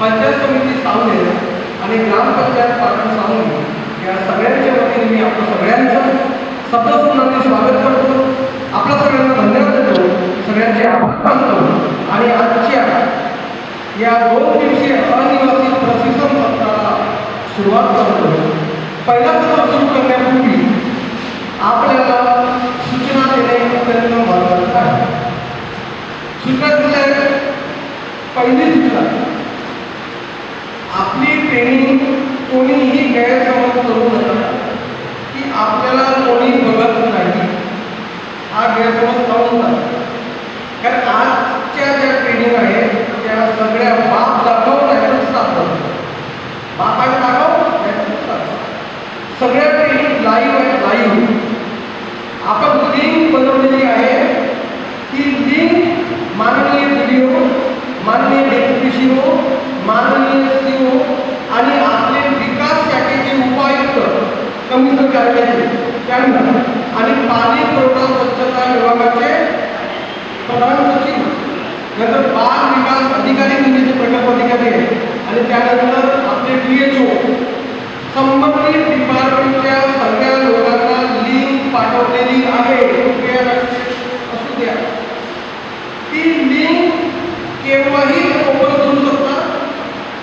पंचायत समिती सांगणे आणि ग्रामपंचायत पाटण सांगणे या सगळ्यांच्या वतीने मी आपलं सगळ्यांचं शब्दसुमनाने स्वागत करतो. आपल्या सगळ्यांना धन्यवाद देतो. सगळ्यांचे आभार मानतो. आणि आजच्या या दोन दिवसीय अनिवासी प्रशिक्षण सत्राला सुरुवात करतो. पहिला सत्र सुरू करण्यापूर्वी आपल्याला सूचना देणे अत्यंत महत्त्वाचं आहे. सूचना दिल्या पहिली सूचना. आपली कोणीही गैरसमज करू नका. की आपल्याला कोणी बघत नाही. हा गैरसमज करून नका कारण आजच्या ज्या ट्रेनिंग आहेत त्या सगळ्या बाप दाखव नाही दाखव बाप दाखव नाहीतर दाखव. सगळ्या ट्रेनिंग लाईव्ह आहे लाईव्ह आपण लिंक बनवलेली आहे ती लिंक माननीय व्हिडिओ माननीय डेप्युटी सी ओ माननीय सी ओ आणि आपले विकास शाखेचे उपायुक्त कमिशनर त्यांना. आणि पाणी पुरवठा स्वच्छता विभागाचे प्रधान सचिव नंतर बाल विकास अधिकारी म्हणजे जे प्रकल्प अधिकारी आहे आणि त्यानंतर आपले डी एच ओ संबंधित डिपार्टमेंटच्या सगळ्या लोकांना लिंक पाठवलेली आहे. कृपया असू द्या. ती लिंक केव्हाही ओपन करू शकता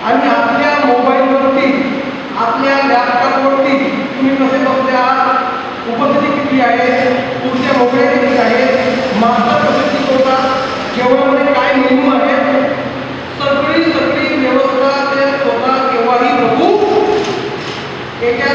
आणि आपल्या मोबाईलवरती आपल्या लॅपटॉप आहेत पुढच्या मोकळ्या किती आहेत. मास्टर काय नियम आहेत सगळी सगळी व्यवस्था ते स्वतः केव्हाही बघू. एका